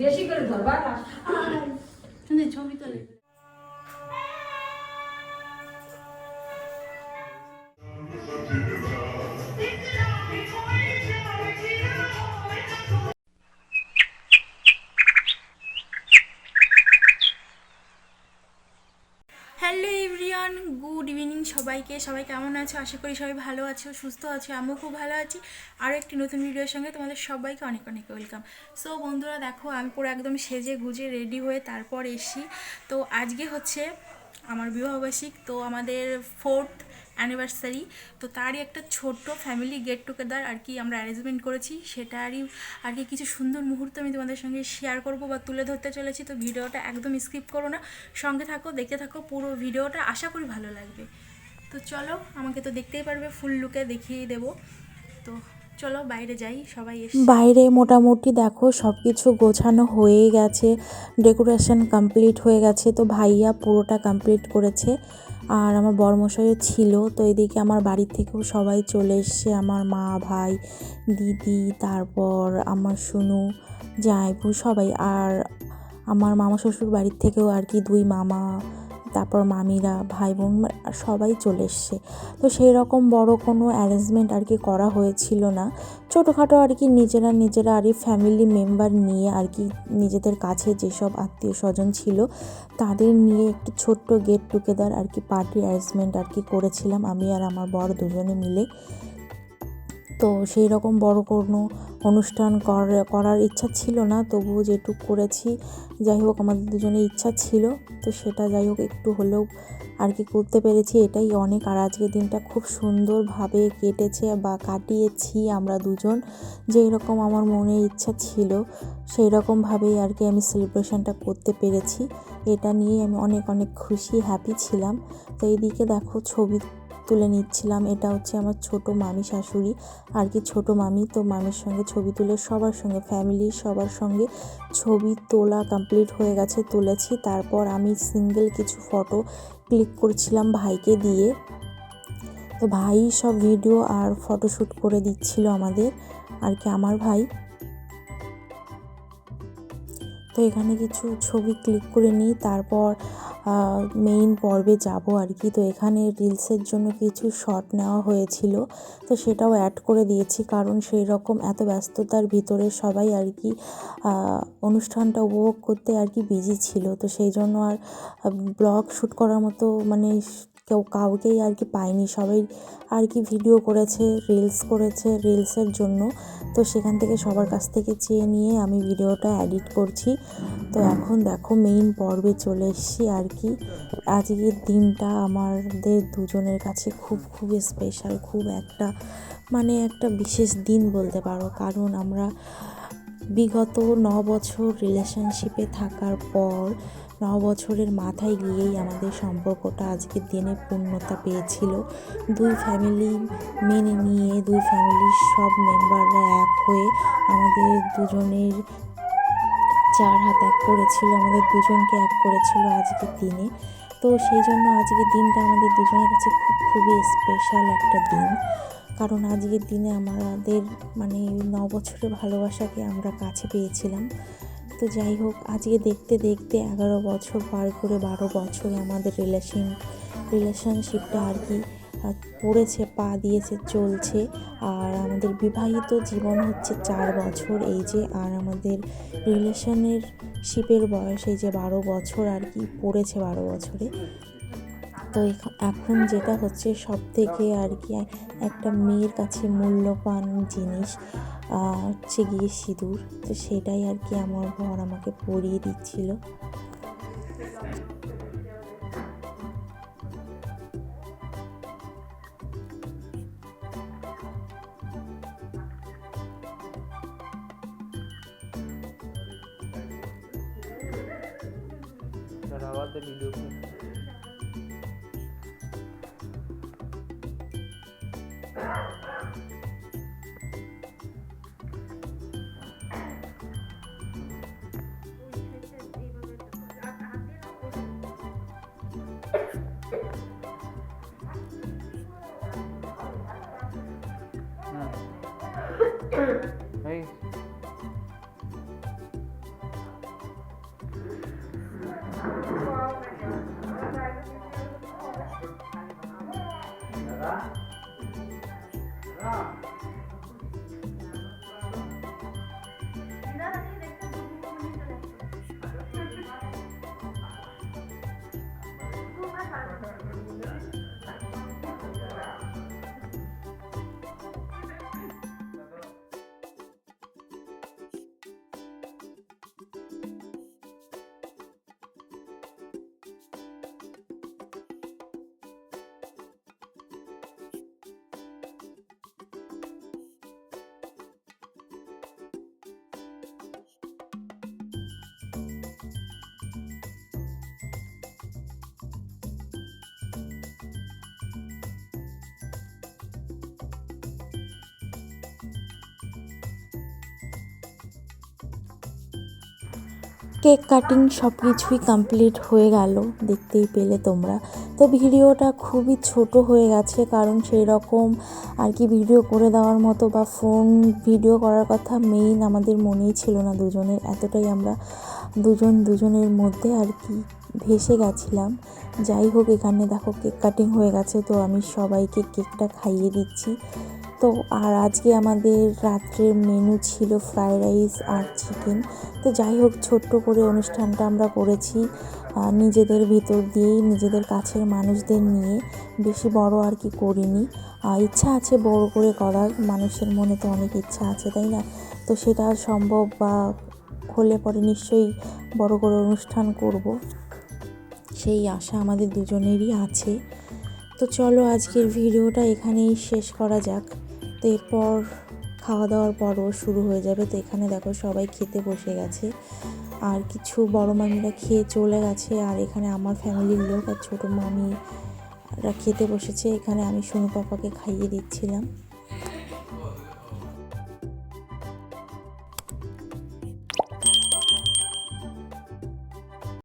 বেশি করে ধরবা ছবি তোলে হ্যালো সবাইকে, সবাই কেমন আছো? আশা করি সবাই ভালো আছো, সুস্থ আছো, আমিও খুব ভালো আছি। আরও একটি নতুন ভিডিওর সঙ্গে তোমাদের সবাইকে অনেক অনেক ওয়েলকাম সো বন্ধুরা, দেখো, আমি পুরো একদম সেজে গুজে রেডি হয়ে তারপর এসি তো আজকে হচ্ছে আমার বিবাহবার্ষিক, তো আমাদের ফোর্থ অ্যানিভার্সারি তো তারই একটা ছোট্ট ফ্যামিলি গেট টুগেদার আর কি আমরা অ্যারেঞ্জমেন্ট করেছি। সেটারই আর কি কিছু সুন্দর মুহূর্ত আমি তোমাদের সঙ্গে শেয়ার করব বা তুলে ধরতে চলেছি। তো ভিডিওটা একদম স্কিপ করো না। সঙ্গে থাকো, দেখতে থাকো পুরো ভিডিওটা। আশা করি ভালো লাগবে। তো চলো, আমাকে তো দেখতেই পারবে ফুল লুকে দেখিয়ে দেবো। তো চলো, বাইরে যাই, সবাই বাইরে মোটামুটি দেখো সব কিছু গোছানো হয়ে গেছে ডেকোরেশন কমপ্লিট হয়ে গেছে, তো ভাইয়া পুরোটা কমপ্লিট করেছে। আর আমার বড়মশাইও ছিল, তো এদিকে আমার বাড়ির থেকেও সবাই চলে এসছে, আমার মা, ভাই, দিদি, তারপর আমার শুনু জায়বু সবাই। আর আমার মামা শ্বশুর বাড়ির থেকেও আর কি দুই মামা তারপর মামিরা ভাই বোন সবাই চলে এসছে। তো সেই রকম বড় কোনো অ্যারেঞ্জমেন্ট আর কি করা হয়েছিল না। ছোটোখাটো আর কি নিজেরা নিজেরা আর ফ্যামিলি মেম্বার নিয়ে আর কি নিজেদের কাছে যেসব আত্মীয় স্বজন ছিল, তাদের নিয়ে একটু ছোট্ট গেট টুগেদার আর কি পার্টি অ্যারেঞ্জমেন্ট আর কি করেছিলাম আমি আর আমার বড় দুজনে মিলে। তো সেই রকম বড় কোনো অনুষ্ঠান কর- করার ইচ্ছা ছিল না। তবুও যেটুক করেছি, যাই হোক আমাদের দুজনের ইচ্ছা ছিল। তো সেটা যাই হোক একটু হলেও আর কি করতে পেরেছি এটাই অনেক। আর আজকের দিনটা খুব সুন্দরভাবে কেটেছে বা কাটিয়েছি আমরা দুজন। যেই রকম আমার মনে ইচ্ছা ছিল, সেই রকমভাবেই আর কি আমি সেলিব্রেশনটা করতে পেরেছি। এটা নিয়ে আমি অনেক অনেক খুশি হ্যাপি ছিলাম। তো এইদিকে দেখো ছবি তুলে নিচ্ছিলাম। এটা হচ্ছে আমার ছোট মামি শাশুড়ি আর কি ছোট মামি তো মামির সঙ্গে ছবি তুলে সবার সঙ্গে ফ্যামিলির সবার সঙ্গে ছবি তোলা কমপ্লিট হয়ে গেছে, তুলেছি। তারপর আমি সিঙ্গেল কিছু ফটো ক্লিক করছিলাম ভাইকে দিয়ে। তো ভাই সব ভিডিও আর ফটোশ্যুট করে দিচ্ছিল আমাদের, আর কি আমার ভাই। তো এখানে কিছু ছবি ক্লিক করে নিই, তারপর মেইন পর্বে যাব আর কি। তো এখানে রিলসের জন্য কিছু শট নেওয়া হয়েছিল, তো সেটাও অ্যাড করে দিয়েছি কারণ সেই রকম এত ব্যস্ততার ভিতরে সবাই আর কি অনুষ্ঠানটা উপভোগ করতে আর কি বিজি ছিল। তো সেই জন্য আর ব্লগ শ্যুট করার মতো মানে কেউ কাউকেই আর কি পাইনি সবাই আর কি ভিডিও করেছে রিলস করেছে রিলসের জন্য। তো সেখান থেকে সবার কাছ থেকে চেয়ে নিয়ে আমি ভিডিওটা এডিট করছি। তো এখন দেখো মেইন পর্বে চলে এসেছি আর কি। আজকের দিনটা আমাদের দুজনের কাছে খুব খুব স্পেশাল খুব একটা মানে একটা বিশেষ দিন বলতে পারো। কারণ আমরা বিগত ন বছর রিলেশনশিপে থাকার পর ন বছরের মাথায় গিয়েই আমাদের সম্পর্কটা আজকের দিনে পূর্ণতা পেয়েছিল। দুই ফ্যামিলি মেনে নিয়ে, দুই ফ্যামিলির সব মেম্বাররা এক হয়ে আমাদের দুজনের চার হাত এক করেছিল, আমাদের দুজনকে এক করেছিল আজকের দিনে। তো সেই জন্য আজকের দিনটা আমাদের দুজনের কাছে খুব, খুবই স্পেশাল একটা দিন। কারণ আজকের দিনে আমাদের মানে ন বছরের ভালোবাসাকে আমরা কাছে পেয়েছিলাম। তো যাই হোক, আজকে দেখতে দেখতে এগারো বছর পার করে বারো বছরে আমাদের রিলেশন রিলেশনশিপটা আর কি পড়েছে, পা দিয়েছে, চলছে। আর আমাদের বিবাহিত জীবন হচ্ছে চার বছর। এই যে, আর আমাদের রিলেশনের শিপের বয়স এই যে বারো বছর আর কি, পড়েছে বারো বছরে। তো এখন যেটা হচ্ছে সব থেকে আর কি একটা মেয়ের কাছে মূল্যবান জিনিস হচ্ছে গিয়ে সিঁদুর তো সেটাই আর কি আমার বর আমাকে পরিয়ে দিচ্ছিল grabar de. की এই কেক কাটিং সব কিছুই কমপ্লিট হয়ে গেল, দেখতেই পেলে তোমরা। তো ভিডিওটা খুবই ছোট হয়ে গেছে, কারণ সেই রকম আর কি ভিডিও করে দেওয়ার মতো বা ফোন ভিডিও করার কথা মেইন আমাদের মনেই ছিল না দুজনের, এতটাই আমরা দুজন দুজনের মধ্যে আর কি ভেসে গেছিলাম। যাই হোক, এখানে দেখো কেক কাটিং হয়ে গেছে, তো আমি সবাইকে কেকটা খাইয়ে দিচ্ছি। তো আর আজকে আমাদের রাত্রের মেনু ছিল ফ্রায়েড রাইস আর চিকেন তো যাই হোক, ছোট্ট করে অনুষ্ঠানটা আমরা করেছি নিজেদের ভিতর দিয়েই, নিজেদের কাছের মানুষদের নিয়ে। বেশি বড় আর কি করিনি। ইচ্ছা আছে বড় করে করার, মানুষের মনে তো অনেক ইচ্ছা আছে, তাই না? তো সেটা সম্ভব বা হলে পরে নিশ্চয়ই বড় করে অনুষ্ঠান করব। সেই আশা আমাদের দুজনেরই আছে। তো চলো আজকের ভিডিওটা এখানেই শেষ করা যাক। এরপর খাওয়া দাওয়ার পরও শুরু হয়ে যাবে। তো এখানে দেখো সবাই খেতে বসে গেছে। আর কিছু বড় মামিরা খেয়ে চলে গেছে। আর এখানে আমার ফ্যামিলির লোক আর ছোটো মামিরা খেতে বসেছে। এখানে আমি সোনু পাপাকে খাইয়ে দিচ্ছিলাম।